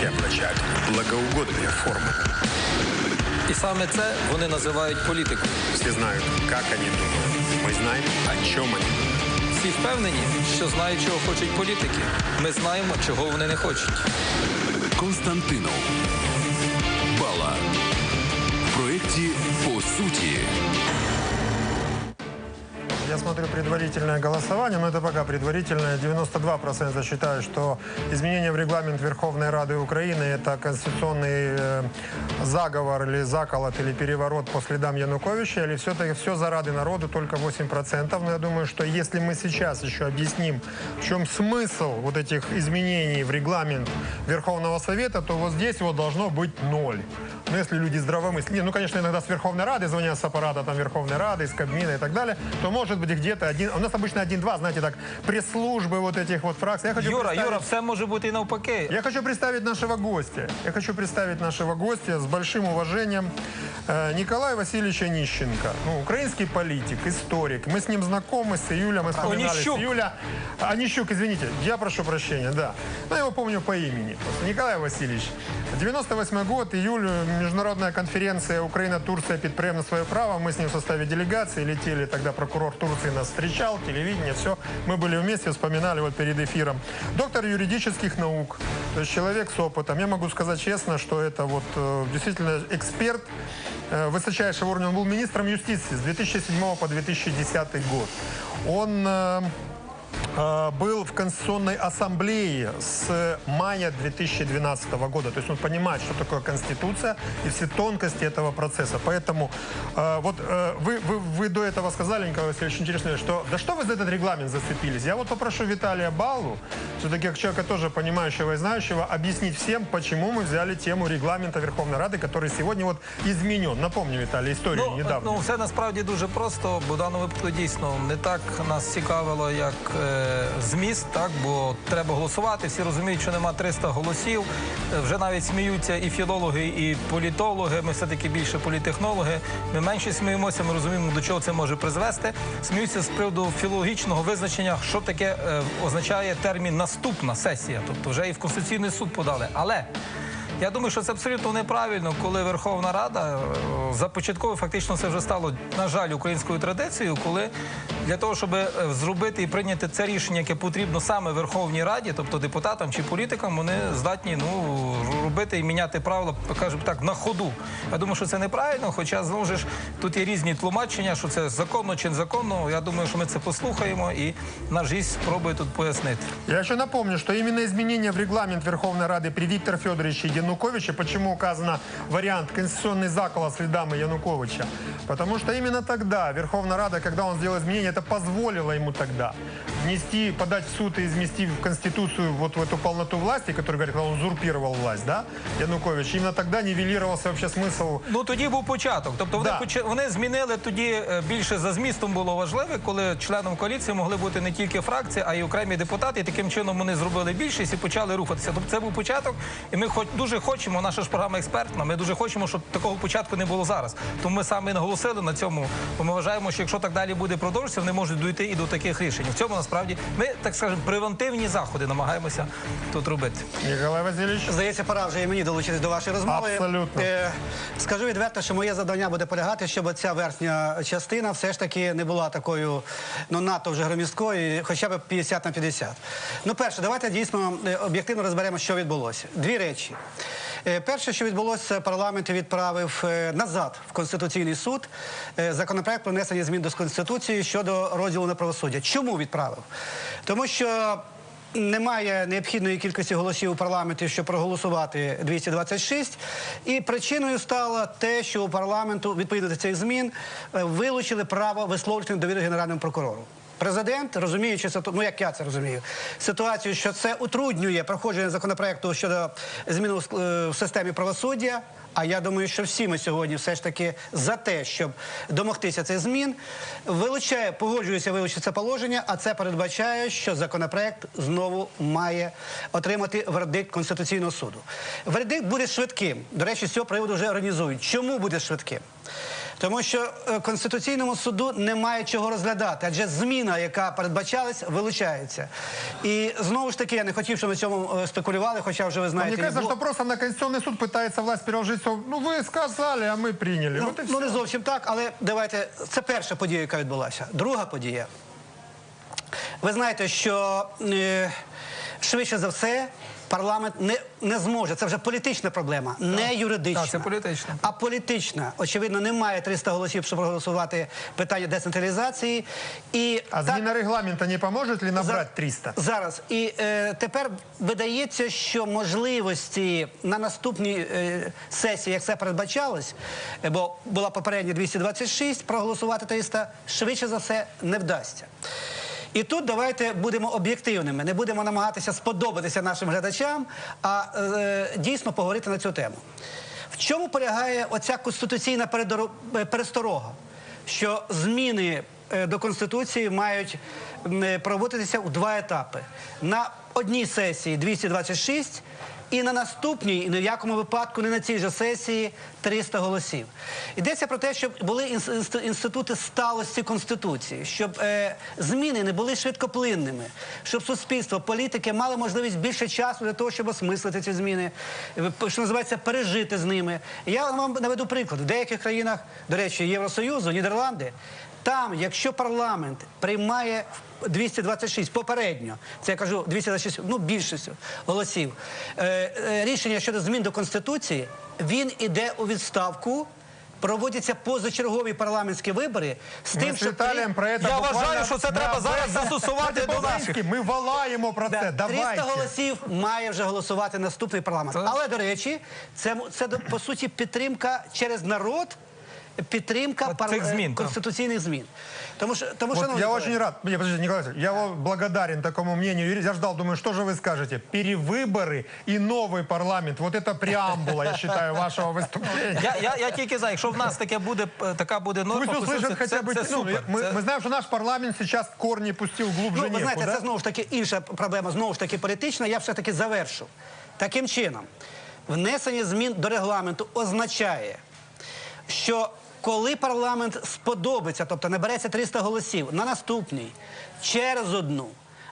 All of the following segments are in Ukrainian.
и омрачать благоугодные формы. І саме це вони називають політикою. Все знают, как они думают. Мы знаем, о чем они думают. Всі впевнені, що знають, чого хочуть політики. Ми знаємо, чого вони не хочуть. Константинов. Бала. В проєкті по суті. Я смотрю предварительное голосование, но это пока предварительное. 92% считают, что изменения в регламент Верховной Рады Украины – это конституционный э, заговор или заколот или переворот по следам Януковича, или все-таки все за Рады народу, только 8%. Но я думаю, что если мы сейчас еще объясним, в чем смысл вот этих изменений в регламент Верховного Совета, то вот здесь вот должно быть ноль. Но если люди здравомыслящие, не, ну, конечно, иногда с Верховной Рады звонят с аппарата там Верховной Рады, из Кабмина и так далее, то может быть где-то один, у нас обычно один-два, знаете, так, пресс-службы вот этих вот фракций. Я хочу Юра, представить- Юра, все може бути і навпаки. я хочу представить нашего гостя. Я хочу представить нашего гостя с большим уважением э, Николая Васильевича Нищенко. Ну, украинский политик, историк. Мы с ним знакомы, с июля, мы вспоминали Онищук. с июля. А, Нищук, извините, я прошу прощения, да. Но я его помню по имени. Николай Васильевич. 98 год, июль, международная конференция Украина-Турция підприєм на свое право. Мы с ним в составе делегации летели, тогда прокурор Турции нас встречал, телевидение, все. Мы были вместе, вспоминали вот перед эфиром. Доктор юридических наук, то есть человек с опытом. Я могу сказать честно, что это вот э, действительно эксперт э, высочайшего уровня. Он был министром юстиции с 2007 по 2010 год. Он э, был в Конституционной ассамблее с мая 2012 года. То есть он понимает, что такое Конституция и все тонкости этого процесса. Поэтому э, вот э, вы, вы, вы до этого сказали, Николай Васильевич, интересно, что да что вы за этот регламент зацепились? Я вот попрошу Виталия Балу, все-таки как человека тоже понимающего и знающего, объяснить всем, почему мы взяли тему регламента Верховной Рады, который сегодня вот изменен. Напомню, Виталий, историю Ну, недавно. ну, все насправді дуже просто, бо в даному випадку дійсно не так нас цікавило, як е, зміст, так, бо треба голосувати. Всі розуміють, що нема 300 голосів. Вже навіть сміються і філологи, і політологи. Ми все-таки більше політехнологи. Ми менше сміємося, ми розуміємо, до чого це може призвести. Сміються з приводу філологічного визначення, що таке е, означає термін наступна сесія. Тобто вже і в Конституційний суд подали. Але я думаю, що це абсолютно неправильно, коли Верховна Рада е, започатково фактично це вже стало, на жаль, українською традицією, коли для того, щоб е, зробити і прийняти це рішення, яке потрібно саме Верховній Раді, тобто депутатам чи політикам, вони здатні ну робити і міняти правила, кажемо так, на ходу. Я думаю, що це неправильно, хоча знову ж тут є різні тлумачення, що це законно чи незаконно. Я думаю, що ми це послухаємо, і наш гість спробує тут пояснити. Я еще напомню, что именно изменения в регламент Верховной Рады при Викторе Федоровиче Януковиче, почему указано вариант конституционный заколот следами Януковича, потому что именно тогда Верховная Рада, когда он сделал изменения, это позволило ему тогда внести, подать в суд и измести в Конституцию вот в эту полноту власти, который говорит, когда он узурпировал власть, да, Янукович, именно тогда нивелировался вообще смысл Ну тоді був початок. Тобто вони Да. поча- вони змінили тоді е, більше за змістом було важливе, коли членом коаліції могли бути не тільки фракції, а й окремі депутати. І таким чином вони зробили більшість і почали рухатися. Тобто це був початок, і ми хоч дуже хочемо. Наша ж програма експертна. Ми дуже хочемо, щоб такого початку не було зараз. Тому ми саме і наголосили на цьому. Бо ми вважаємо, що якщо так далі буде продовжуватися, вони можуть дійти і до таких рішень. В цьому насправді ми так скажемо превентивні заходи намагаємося тут робити. Николай Васильевич. Здається, пора вже і мені долучитись до вашої розмови. Абсолютно. Е, скажу відверто, що моє завдання буде полягати, щоб ця верхня частина все ж таки не була такою ну надто вже громісткою, хоча б 50 на 50. Ну, перше, давайте дійсно е, об'єктивно розберемо, що відбулося. Дві речі. Е, Перше, що відбулося, парламент відправив е, назад в Конституційний суд законопроект про внесення змін до Конституції щодо розділу на правосуддя. Чому відправив? Тому що немає необхідної кількості голосів у парламенті, щоб проголосувати 226. І причиною стало те, що у парламенту відповідно до цих змін е, вилучили право висловлювати довіру генеральному прокурору. Президент, розуміючи ну як я це розумію, ситуацію, що це утруднює проходження законопроекту щодо змін е, в системі правосуддя. А я думаю, що всі ми сьогодні все ж таки за те, щоб домогтися цих змін, вилучає, погоджується вилучити це положення, а це передбачає, що законопроект знову має отримати вердикт Конституційного суду. Вердикт буде швидким. До речі, з цього приводу вже організують. Чому буде швидким? Тому що е, Конституційному суду немає чого розглядати, адже зміна, яка передбачалась, вилучається. І знову ж таки, я не хотів, щоб на цьому е, спекулювали, хоча вже ви Мне знаєте. кажется, і что блок- просто на Конституционный суд пытается власть переложить все. Ну, вы сказали, а мы приняли. Ну, вот и ну всё. не зовсім так, але давайте. Це перша подія, яка відбулася. Друга подія. Ви знаєте, що е, швидше за все парламент не, не зможе. Це вже політична проблема, не юридична. Так, це політична. А політична. Очевидно, немає 300 голосів, щоб проголосувати питання децентралізації. І А так- зміна регламента не поможет ли набрать 300? Зараз і е, тепер видається, що можливості на наступній е, сесії, як це передбачалось, бо була попередня 226, проголосувати 300, швидше за все не вдасться. І тут давайте будемо об'єктивними, не будемо намагатися сподобатися нашим глядачам, а е, дійсно поговорити на цю тему. В чому полягає оця конституційна е, пересторога? Що зміни е, до Конституції мають проводитися у два етапи. На одній сесії 226 і на наступній, і ні в якому випадку не на цій же сесії 300 голосів. Йдеться про те, щоб були інс- інститути сталості Конституції, щоб е, зміни не були швидкоплинними, щоб суспільство, політики мали можливість більше часу для того, щоб осмислити ці зміни, е, що називається, пережити з ними. Я вам наведу приклад. В деяких країнах, до речі, Євросоюзу, Нідерланди, там, якщо парламент приймає 226 попередньо, це я кажу 226, ну більшістю голосів, е, е, рішення щодо змін до Конституції, він іде у відставку. Проводяться позачергові парламентські вибори з Ми тим, з щоб Віталієм про це Я вважаю, що це треба зараз застосувати до наших. Ми валаємо про це. Да, 300 голосів має вже голосувати наступний парламент. Так. Але, до речі, це, це до- по суті підтримка через народ, підтримка От пар- цих е, змін, так. конституційних змін. Тому що, тому, Вот шановні я колеги, очень рад. Не, подождите, Николай Васильевич, я вот благодарен такому мнению. юриста. Я ждал, думаю, что же вы скажете? Перевыборы и новый парламент. Вот это преамбула, я считаю, вашего выступления. Я, я, я тільки за, якщо в нас таке буде, е, така буде норма, Пусть услышат Конституції, хотя бы... це, це ну, супер. мы, Це- мы знаем, что наш парламент сейчас корни пустил глубже Ну, ви знаєте, некуда. це знову ж таки інша проблема, знову ж таки політична. Я все таки завершу. Таким чином, внесення змін до регламенту означає, що коли парламент сподобиться, тобто набереться 300 голосів на наступній, через одну.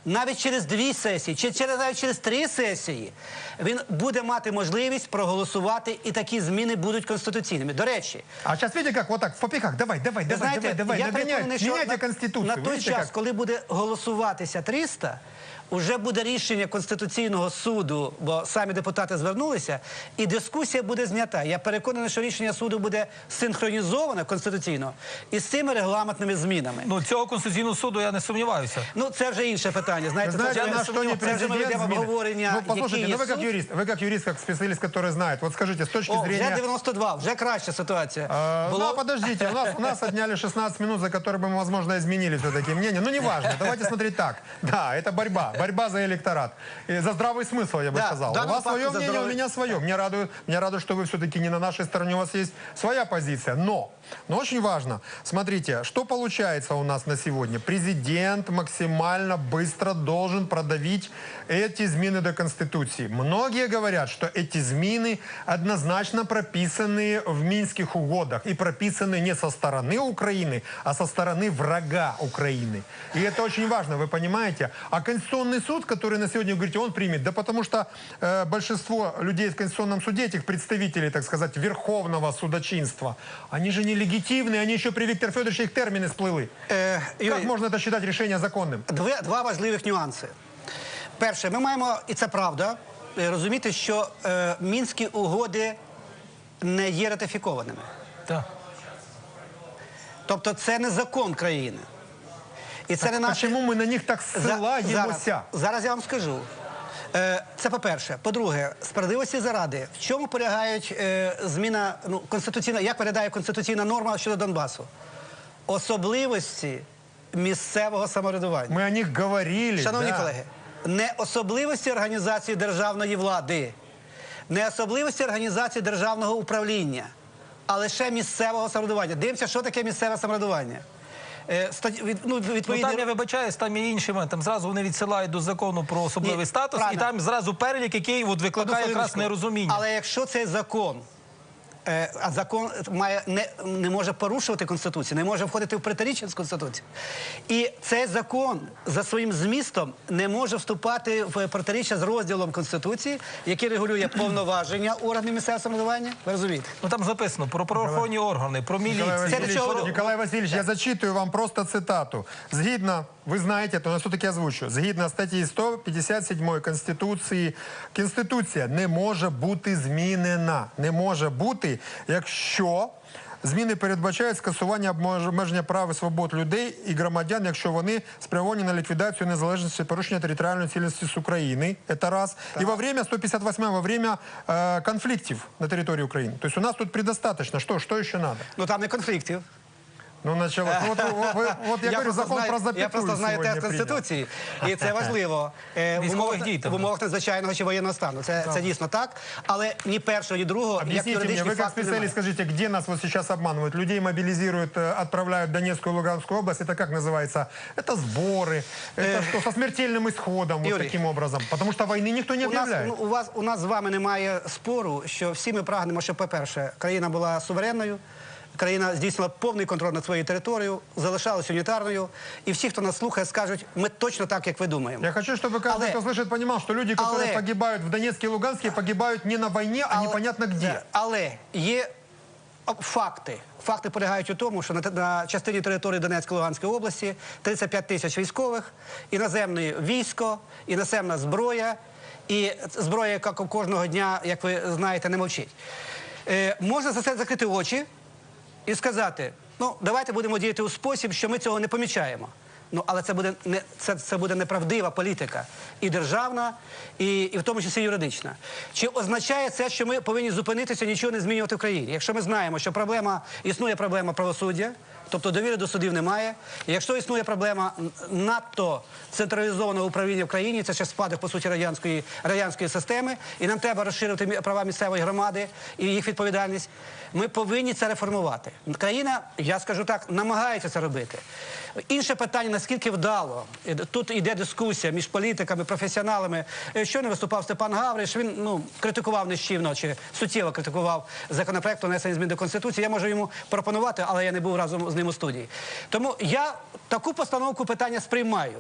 Навіть через дві сесії, чи через навіть через три сесії він буде мати можливість проголосувати, і такі зміни будуть конституційними. До речі, А сейчас видите, как вот так, в попихах, давай, давай, давай, знаєте, давай, давай, я нагоняй, що на, Конституцию. на той час, как? коли буде голосуватися 300, уже буде рішення Конституційного суду, бо самі депутати звернулися, і дискусія буде знята. Я переконаний, що рішення суду буде синхронізоване конституційно із цими регламентними змінами. Ну, цього Конституційного суду я не сумніваюся. Ну, це вже інше питання. Знаєте, Вы знаете, це, я на не что не це вже ми президент ведемо зміни? обговорення, Ну, послушайте, який ну є вы как суд. юрист, вы как юрист, как специалист, который знает. Вот скажите, с точки О, вже зрения... 92, вже краща ситуація. Э, Було- Ну, подождите, у нас, у нас отняли 16 минут, за которые бы мы, возможно, изменили все-таки мнение. Ну, неважно, давайте смотреть так. Да, это борьба, борьба за электорат. И за здравый смысл, я бы Да, сказал. в У данном вас свое факте за мнение, у здравый- меня свое. Меня радует, меня радует, что вы все-таки не на нашей стороне, у вас есть своя позиция. Но, но очень важно, смотрите, что получается у нас на сегодня. Президент максимально быстро должен продавить эти измены до Конституции. Многие говорят, что эти измены однозначно прописаны в Минских угодах и прописаны не со стороны Украины, а со стороны врага Украины. И это очень важно, вы понимаете? А Конституционный суд, который на сегодня, говорите, он примет, да потому что э, большинство людей в Конституционном суде, этих представителей, так сказать, верховного судочинства, они же нелегитимны, они еще при Викторе Федоровиче их термины сплыли. Е, Как Юрій, можно это считать решение законным? Две, два важливих нюанси. Перше, ми маємо, і це правда, е, розуміти, що е, мінські угоди не є ратифікованими. Так. Тобто це не закон країни. І це не наше... Почему мы на них так За- ссылаемся? зараз, зараз я вам скажу. Е, Це по-перше. По-друге, справедливості заради. В чому полягають е, зміна ну, конституційна, як виглядає конституційна норма щодо Донбасу? Особливості місцевого самоврядування. Мы о них говорили. Шановні да. колеги, не особливості організації державної влади, не особливості організації державного управління, а лише місцевого самоврядування. Дивимося, що таке місцеве самоврядування. Е, стать- від- ну, Ну, відповідно, там я вибачаюсь, там є інші моменти. Там зразу вони відсилають до закону про особливий Ні, статус, правильно. і там зразу перелік, який от викликає якраз нерозуміння. Але якщо цей закон а закон має не, не може порушувати конституцію, не може входити в протиріччя з конституцією. І цей закон за своїм змістом не може вступати в протиріччя з розділом конституції, який регулює повноваження органів місцевого самоврядування. Ви розумієте? Ну там записано про правоохоронні органи, про міліцію. Чого? Васильевич, я зачитую вам просто цитату. Згідно, ви знаєте, то я все-таки озвучу. Згідно статті 157 Конституції, Конституція не може бути змінена. Не може бути, якщо зміни передбачають скасування обмеж- обмеження прав і свобод людей і громадян, якщо вони спрямовані на ліквідацію незалежності порушення територіальної цілісності України. Це раз. І во время 158 во время е, конфліктів на території України. Тобто у нас тут предостаточно. Що, що ще треба? Ну там не конфліктів. Ну, началось. Ну, Вот, вот, вот, вот я, говорю, просто закон знаю, про запятую я просто знаю сегодня текст принял. Конституції, і це важливо. Е, в, Військових умовах, дій там. в умовах надзвичайного чи воєнного стану. Це, це дійсно так. Але ні першого, ні другого, як Объясните мне, юридичні вы как факти специалист немає. скажите, где нас вот сейчас обманывают? Людей мобилизируют, э, отправляют в Донецкую и Луганскую область. Это как называется? Это сборы. Это что, со смертельным исходом, вот Юрий. таким образом? Потому что войны никто не У нас, объявляет. ну, у, вас, у нас з вами немає спору, що всі ми прагнемо, щоб, по-перше, країна була суверенною, країна здійснила повний контроль над своєю територією, залишалась унітарною. І всі, хто нас слухає, скажуть, ми точно так, як ви думаємо. Я хочу, чтобы каждый, Але- кто слышит, понимал, что люди, которые Але- погибают в Донецке и Луганске, погибают не на войне, а Але- непонятно где. Да. Але є о, факти. Факти полягають у тому, що на, те- на частині території Донецької Луганської області 35 тисяч військових, іноземне військо, іноземна зброя, і зброя, яка ко- кожного дня, як ви знаєте, не мовчить. Е, можна за це закрити очі і сказати: ну, давайте будемо діяти у спосіб, що ми цього не помічаємо. Ну, але це буде не це, це буде неправдива політика і державна, і, і в тому числі юридична. Чи означає це, що ми повинні зупинитися, нічого не змінювати в країні? Якщо ми знаємо, що проблема існує проблема правосуддя, тобто довіри до судів немає. І якщо існує проблема надто централізованого управління в країні, це ще спадок по суті радянської радянської системи, і нам треба розширити права місцевої громади і їх відповідальність. Ми повинні це реформувати. Країна, я скажу так, намагається це робити. Інше питання, наскільки вдало. Тут йде дискусія між політиками, професіоналами. Що Щойно виступав Степан Гавриш, він ну, критикував нещівно чи суттєво критикував законопроект про внесення змін до Конституції. Я можу йому пропонувати, але я не був разом з ним у студії. Тому я таку постановку питання сприймаю.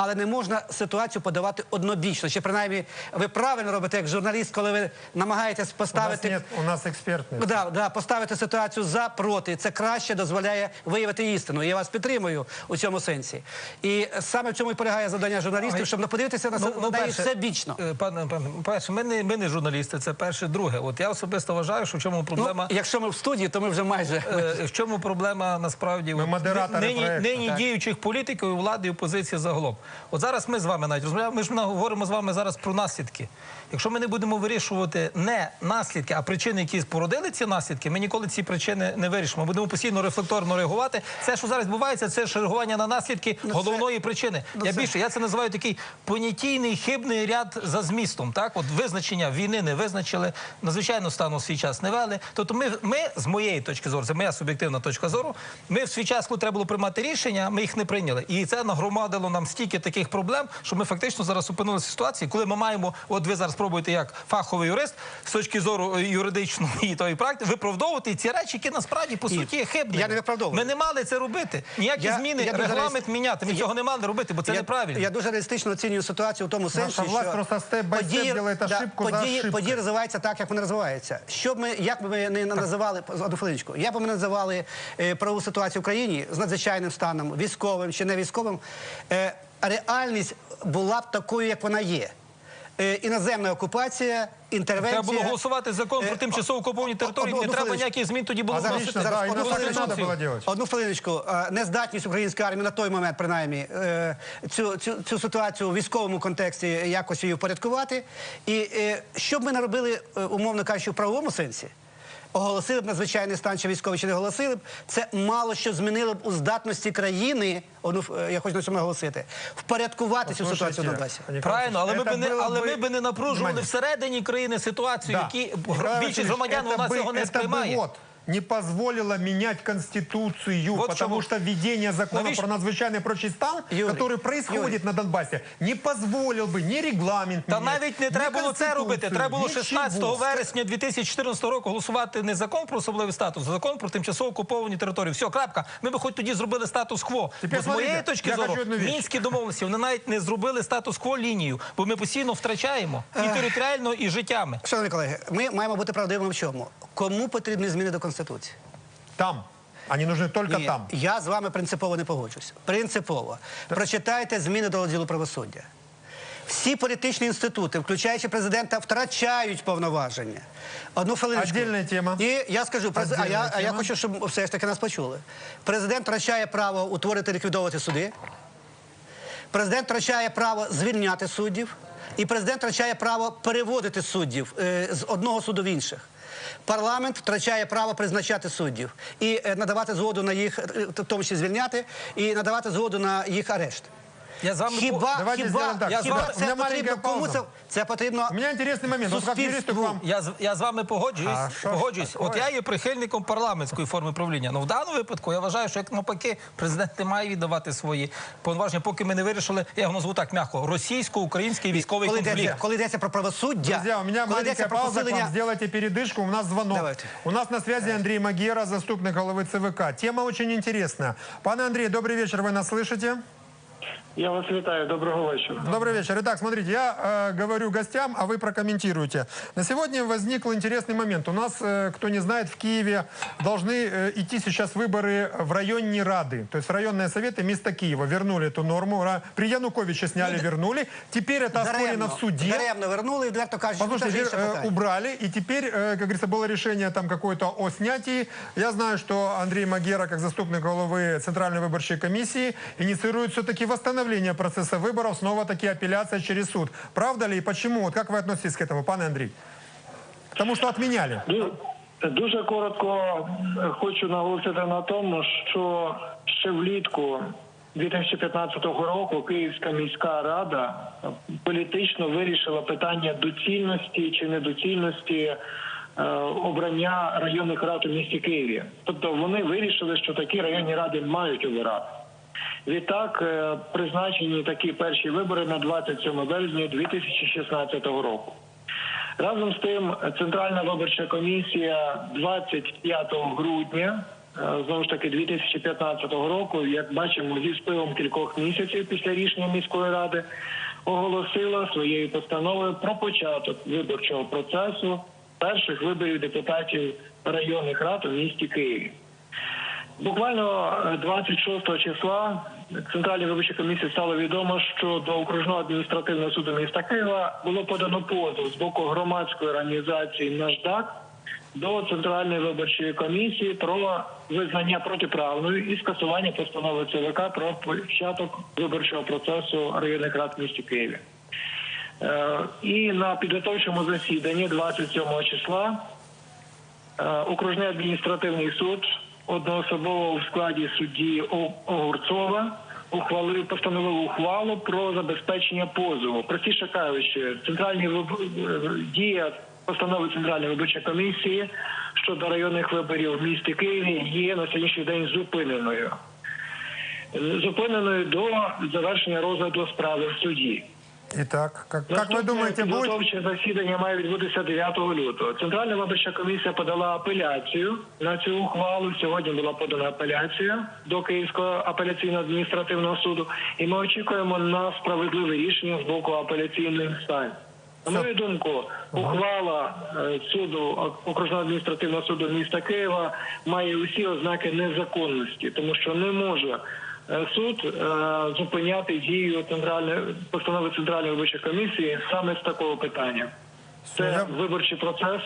Але не можна ситуацію подавати однобічно. Чи принаймні ви правильно робите як журналіст, коли ви намагаєтесь У нас, поставити нет, у нас экспертный. Да, да, поставити ситуацію за проти. Це краще дозволяє виявити істину. Я вас підтримую у цьому сенсі. І саме в цьому і полягає завдання журналістів, щоб не подивитися на, ну, на все бічно. Пане, пане, перше, ми не, ми не журналісти, це перше. Друге, от я особисто вважаю, що в чому проблема. Ну, якщо ми в студії, то ми вже майже. Е, В чому проблема насправді Ми от, нині, нині так. діючих політиків, і влади і опозиції загалом? От зараз ми з вами навіть розмовляємо. Ми ж говоримо з вами зараз про наслідки. Якщо ми не будемо вирішувати не наслідки, а причини, які породили ці наслідки, ми ніколи ці причини не вирішимо. Будемо постійно рефлекторно реагувати. Це, що зараз відбувається, це ж реагування на наслідки головної причини. ну, я це- більше я це називаю такий понятійний хибний ряд за змістом. Так, от визначення війни не визначили, надзвичайно стану свій час не вели. Тобто, ми, ми з моєї точки зору, це моя суб'єктивна точка зору. Ми в свій час, коли треба було приймати рішення, ми їх не прийняли. І це нагромадило нам стільки таких проблем, що ми фактично зараз опинилися в ситуації, коли ми маємо, от ви зараз пробуєте як фаховий юрист з точки зору е, юридичної тої практики, виправдовувати ці речі, які насправді по суті є хибними. я не виправдовую. Ми не мали це робити. Ніякі Я- зміни, я регламент реаліст- міняти. Ми Я- цього не мали робити, бо це я, неправильно. Я дуже реалістично оцінюю ситуацію в тому сенсі, власть що просто делает ошибку за події, події розвиваються так, як вони розвиваються. Що б ми, як би ми не називали, одну хвилиночку, як би ми називали е, правову ситуацію в країні з надзвичайним станом, військовим чи не військовим, е, реальність була б такою, як вона є. Е, іноземна окупація, інтервенція. Треба було голосувати закон про Е, тимчасово окуповані території. Не треба ніяких змін тоді було зараз- вносити. зараз да, одну хвилиночку. Одну хвилиночку. Нездатність української армії на той момент, принаймні, е, цю, цю, цю ситуацію у військовому контексті якось її впорядкувати. І що б ми не робили, умовно кажучи, в правовому сенсі, оголосили б надзвичайний стан чи військовий, чи не оголосили б, це мало що змінило б у здатності країни, одну, е, я хочу на цьому наголосити, впорядкувати цю ситуацію на Донбасі. Николай Правильно, але ми Васильевич, би не это было але бы- ми би не напружували Внимание. всередині країни ситуацію, Да. які Николай більшість Васильевич, громадян это у нас бы- цього не это бы сприймає. вот, не позволила менять Конституцию, Вот потому чему. что введение закона Навіщо? про надзвичайный и прочий стан, Юрий, который происходит Юрий. на Донбассе, не позволил бы ни регламент Та менять, навіть не ни треба було це робити. Конституцию, Треба було ничего. 16 вересня 2014 року голосувати не закон про особливий статус, а закон про тимчасово окуповані території. Все, крапка. Ми би хоч тоді зробили статус-кво. Тепер Бо з моєї смотрите, точки я зору, хочу одну вещь. мінські домовленості вони навіть не зробили статус-кво лінію, бо ми постійно втрачаємо і територіально, і життями. Шановні колеги, ми маємо бути правдивими в чому? Кому потрібні зміни до Конституції? Там. Они нужны только Ні, там. я з вами принципово не погоджуюсь. Принципово. Прочитайте зміни до розділу правосуддя. Всі політичні інститути, включаючи президента, втрачають повноваження. Одну хвилиночку. Отдельна тема. І я скажу, през- а, я, а я хочу, щоб все ж таки нас почули. Президент втрачає право утворити ліквідовувати суди. Президент втрачає право звільняти суддів, і президент втрачає право переводити суддів е, з одного суду в інших. Парламент втрачає право призначати суддів і е, надавати згоду на їх, е, в тому числі звільняти, і надавати згоду на їх арешт. Я з вами Хіба, Давайте хіба, сделаем так. Я хіба з вами- У меня це маленькая потрібно? Кому пауза. це, це потрібно? У меня интересный момент. Вот как юристу к вам. Я, з- я з вами погоджуюсь. А що ж погоджуюсь. таке? От я є прихильником парламентської форми правління. Ну в даному випадку я вважаю, що як навпаки президент не має віддавати свої повноваження, поки ми не вирішили, я його назву так м'яко, російсько-український військовий Коли йдеться, конфлікт. коли йдеться про правосуддя, Друзья, у меня коли йдеться маленькая про пауза к посилення... вам. Сделайте передышку. У нас звонок. Давайте. У нас на связи Андрей Магера, заступник головы ЦВК. Тема очень интересная. Пане Андрей, добрый вечер. Вы нас слышите? Я вас вітаю, доброго вечора. Добрый вечер. Итак, смотрите, я э, говорю гостям, а вы прокомментируете. На сегодня возник интересный момент. У нас, э, кто не знает, в Киеве должны э, идти сейчас выборы в районные рады. То есть в районные советы места Киева. Вернули эту норму. Ра- При Януковиче сняли, вернули. Теперь это оспорено Даремно, в суде. даремно вернули, і відверто кажуть, що це Послушайте, вже інше вер- э, питання. убрали, и теперь, э, как говорится, было решение там какое-то о снятии. Я знаю, что Андрей Магера, как заступник головы Центральной выборчей комиссии, инициирует все-таки восстановление процесса выборов, снова-таки апелляция через суд. Правда ли и почему? Вот как вы относитесь к этому, пан Андрей? К тому, что отменяли. Ду- Дуже коротко е, хочу наголосити на тому, що ще влітку 2015 року Київська міська рада е, політично вирішила питання доцільності чи недоцільності е, обрання районних рад у місті Києві. Тобто вони вирішили, що такі районні ради мають обирати. Відтак е, призначені такі перші вибори на 27 березня 2016 року. Разом з тим, Центральна виборча комісія 25 грудня, е, знову ж таки 2015 року, як бачимо, зі спливом кількох місяців після рішення міської ради, оголосила своєю постановою про початок виборчого процесу перших виборів депутатів районних рад у місті Києві. Буквально е, 26 числа Центральній виборчій комісії стало відомо, що до окружного адміністративного суду міста Києва було подано позов з боку громадської організації «Наждак» до Центральної виборчої комісії про визнання протиправною і скасування постанови ЦВК про початок виборчого процесу районних рад місті Києві. Е, І на підготовчому засіданні 27 числа Е, Окружний адміністративний суд одноособово у складі судді Огурцова ухвалив постановив ухвалу про забезпечення позову. Простіше кажучи, центральні виб- дія постанови Центральної виборчої комісії щодо районних виборів в місті Києві є на сьогоднішній день зупиненою. Зупиненою до завершення розгляду справи в суді. Как вы Наступне думаете, будет? підготовче засідання має відбутися 9 лютого. Центральна виборча комісія подала апеляцію на цю ухвалу. Сьогодні була подана апеляція до Київського апеляційного адміністративного суду, і ми очікуємо на справедливе рішення з боку апеляційної інстанції. На мою думку, ухвала е, суду окружного адміністративного суду міста Києва має усі ознаки незаконності, тому що не може е, суд е, зупиняти дію центральної постанови центральної виборчої комісії саме з такого питання. Це виборчий процес,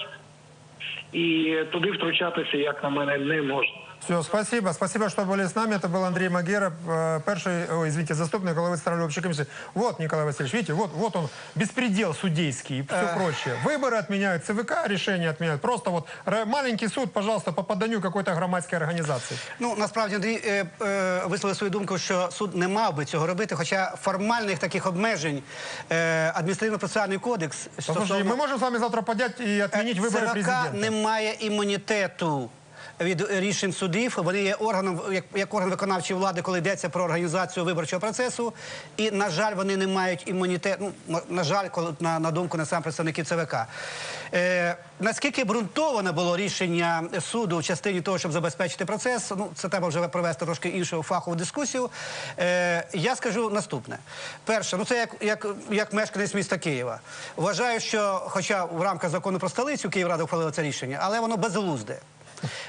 і туди втручатися, як на мене, не можна. Все, спасибо. Спасибо, что были с нами. Это был Андрей Магера, э, перший, ой, извините, заступник головы Центральной общей комиссии. Вот, Николай Васильевич, видите, вот, вот он, беспредел судейский и все прочее. Выборы отменяют, ЦВК решения отменяют. Просто вот ра- маленький суд, пожалуйста, по поданию какой-то громадской организации. Ну насправді Андрій е, е, висловив свою думку, що суд не мав би цього робити, хоча формальних таких обмежень е, адміністративно-процесуальний кодекс Послушайте, мы можем с вами завтра поднять и отменить выборы ЦВК президента. не має імунітету. від рішень судів. Вони є органом як, як орган виконавчої влади, коли йдеться про організацію виборчого процесу. І на жаль, вони не мають імунітету. Ну на жаль, коли на, на думку не сам представників ЦВК. Е, наскільки ґрунтоване було рішення суду в частині того, щоб забезпечити процес? Ну це треба вже провести трошки іншу фахову дискусію. Е, я скажу наступне: перше, ну це як, як, як мешканець міста Києва. Вважаю, що, хоча в рамках закону про столицю Київрада ухвалила це рішення, але воно безглузде.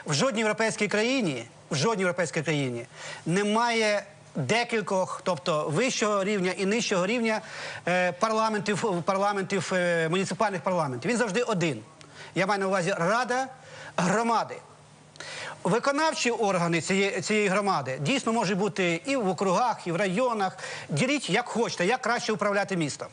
В жодній європейській країні, в жодній європейській країні немає декількох, тобто вищого рівня і нижчого рівня е, парламентів, парламентів е, муніципальних парламентів. Він завжди один. Я маю на увазі рада громади. Виконавчі органи цієї, цієї громади дійсно можуть бути і в округах, і в районах. Діліть як хочете, як краще управляти містом.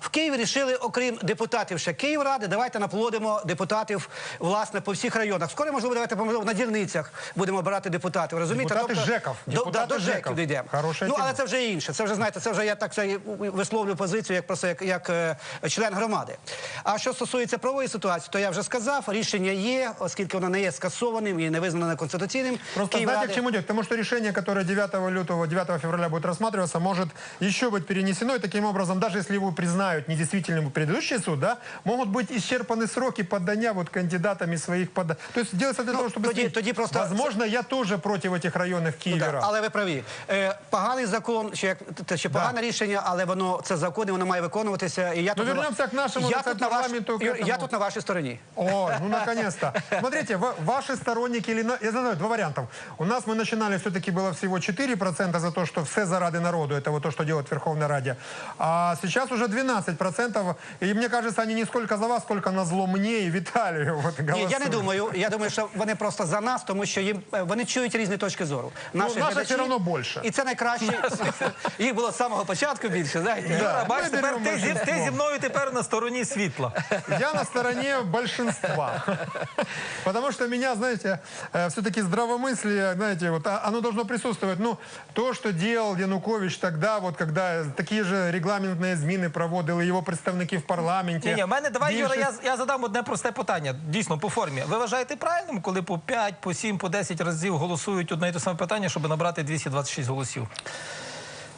В Києві рішили, окрім депутатів ще Київради, давайте наплодимо депутатів власне по всіх районах. Скоро, можливо, давайте можливо, на дільницях будемо обирати депутатів. Розумієте? Депутати ЖЕКів, До, да, до ЖЕКів ЖЕКів. дійдемо. Хороша Ну, але це вже інше. Це вже знаєте, це вже я так це висловлю позицію, як просто як, як е, член громади. А що стосується правової ситуації, то я вже сказав, рішення є, оскільки воно не є скасованим і не визнано неконституційним. Просто Київради- знаете, к чему идет? К тому, что решение, которое 9 лютого, 9 февраля будет рассматриваться, может еще быть перенесено. И таким образом, даже если его признают недействительным предыдущий суд, да, могут быть исчерпаны сроки подания вот кандидатами своих пода... То есть делается для Ну, того, чтобы... тоді- снизить. тоді просто- Возможно, я тоже против этих районных Ну, Киевера. так, але ви праві. Е, поганий закон, чи як те, чи погане рішення, але воно це закон, і воно має виконуватися. І я Ну, тут на- вернемся к нашему, я так тут сказать, на ваш- парламенту, к Юр, я этому. тут на вашій стороні. О, ну наконец-то. Смотрите, ва- ваши сторонники или... на- Я знаю, два варианта. У нас мы начинали, все-таки было всего 4% за то, что все заради народу. Это вот то, что делает Верховная Раде. А сейчас уже 12%. И мне кажется, они не сколько за вас, сколько на зло мне и Виталию вот, Ні, я не голосуют. думаю. Я думаю, що вони просто за нас, тому що їм е, вони чують різні точки зору. Наші наша глядачі- все равно більше. І це найкраще. Їх було з самого початку більше. Знаєте, Юра, бачиш, ми тепер беремо ти, зі, ти большинство. зі мною тепер на стороні світла. Я на стороне большинства. Потому что меня, знаете, все-таки здравомыслие, знаете, вот оно должно присутствовать. Ну, то, что делал Янукович тогда, вот когда такие же регламентные зміни проводили його представники в парламенті. Ні, ні, в мене давай, Юра, я, я задам одне просте питання. Дійсно, по формі. Ви вважаєте правильним, коли по 5, по 7, по 10 разів голосують одне і те саме питання, щоб набрати 226 голосів?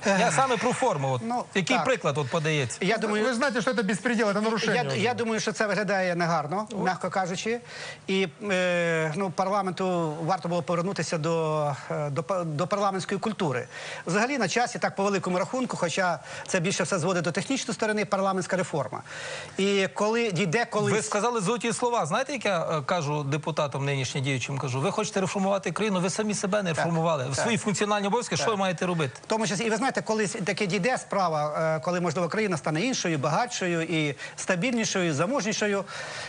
Я саме про форму. От. Ну, Який так. приклад от подається? Я думаю, Ви знаєте, що це безпреділ, це нарушення. Я, вже. я думаю, що це виглядає негарно, м'яко кажучи. І е, ну, парламенту варто було повернутися до, е, до, до парламентської культури. Взагалі на часі, так по великому рахунку, хоча це більше все зводить до технічної сторони, парламентська реформа. І коли дійде колись... Ви сказали золоті слова. Знаєте, як я е, кажу депутатам нинішнім діючим? Кажу, ви хочете реформувати країну, ви самі себе не реформували. В свої функціональні обов'язки, що ви маєте робити? В тому числі, і ви знаєте, колись таке дійде справа, е, коли можливо країна стане іншою, багатшою і стабільнішою, і заможнішою,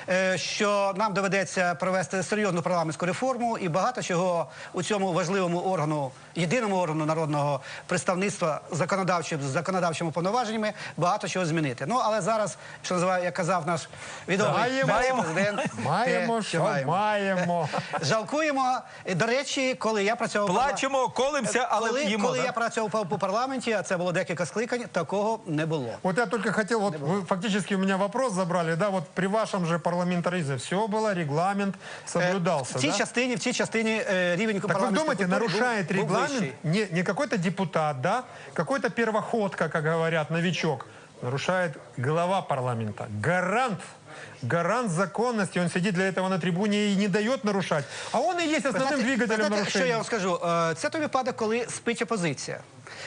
е, що нам доведеться провести серйозну парламентську реформу і багато чого у цьому важливому органу, єдиному органу народного представництва законодавчим з законодавчими повноваженнями, багато чого змінити. Ну але зараз, що називає, як казав наш відомий Маємо. президент, Маємо, що маємо. Жалкуємо. До речі, коли я працював Плачемо, колимося, але коли, їмо. коли да? я працював по, по парламенті, а це було декілька скликань, такого не було. Вот я только хотел, вот вы фактически у меня вопрос забрали, да, вот при вашем же парламентаризме все было, регламент соблюдался, Е, в цій да? частині, в цій частині е, рівень Так вы парламентської думаете, культури нарушает був- був регламент вищий. не, не какой-то депутат, да, какой-то первоходка, как говорят, новичок, нарушает глава парламента, гарант, гарант законности, он сидит для этого на трибуне и не дает нарушать, а он и есть Ви основным знаєте- двигателем ви знаєте, Що я нарушения. вам скажу? Е, Це той випадок, коли спить опозиція.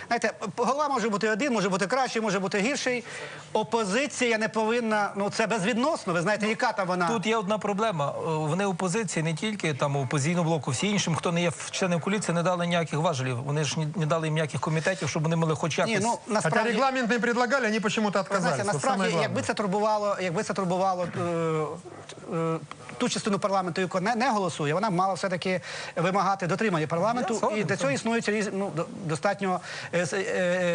Знаєте, голова може бути один, може бути кращий, може бути гірший. Опозиція не повинна, ну це безвідносно. Ви знаєте, яка там вона. Тут є одна проблема. Е, Вони опозиції не тільки там у опозиційному блоку, всі іншим, хто не є членом коаліції, не дали ніяких важелів. Вони ж ні- не дали їм ніяких комітетів, щоб вони могли хоч якось. Ні, ну насправді. регламент не предлагали, они почему-то Ви отказались. Знаєте, Вот самое насправді, якби це турбувало, якби це турбувало е, е, ту частину парламенту, яка не, не голосує, вона б мала все-таки вимагати дотримання парламенту. Я і для цього існують різ, ну, до- достатньо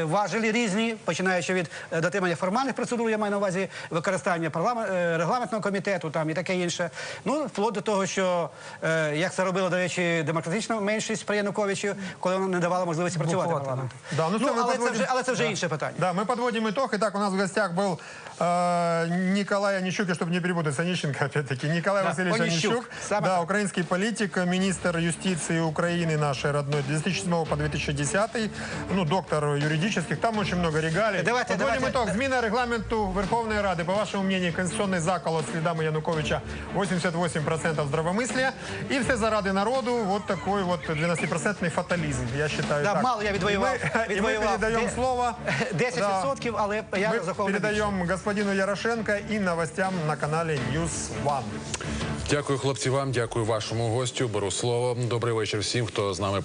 важелі різні, починаючи від е, дотримання формальних процедур, я маю на увазі використання парламент, е, регламентного комітету там і таке інше. Ну, вплоть до того, що е, як це робила, до речі, демократична меншість при Януковичу, коли вона не давала можливості працювати Блокувати, парламенту. Да, ну, ну, це ми але, це підводимо- вже, але це вже Да. інше питання. Да, мы подводим итог. Итак, у нас в гостях был э, Николай Онищук, и чтобы не перепутать, Онищенко, опять-таки, Николай Васильевич Онищук. Онищук. Саме Да, так. украинский политик, министр юстиции Украины нашей родной 2007 по 2010. Ну, доктор юридических. Там очень много регалий. Давайте, Подводим давайте. итог. Зміна регламенту Верховной Рады. По вашему мнению, конституционный заколот следами Януковича 88% здравомыслия. И все заради народу. Вот такой вот 12% фатализм. Я считаю Да, так. мало я відвоював. И мы, и мы відвоював передаем де- слово. 10%, але я Мы заховую передаем господину Ярошенко и новостям на канале News One. Дякую, хлопці. Вам дякую вашому гостю. Беру слово. Добрий вечір всім, хто з нами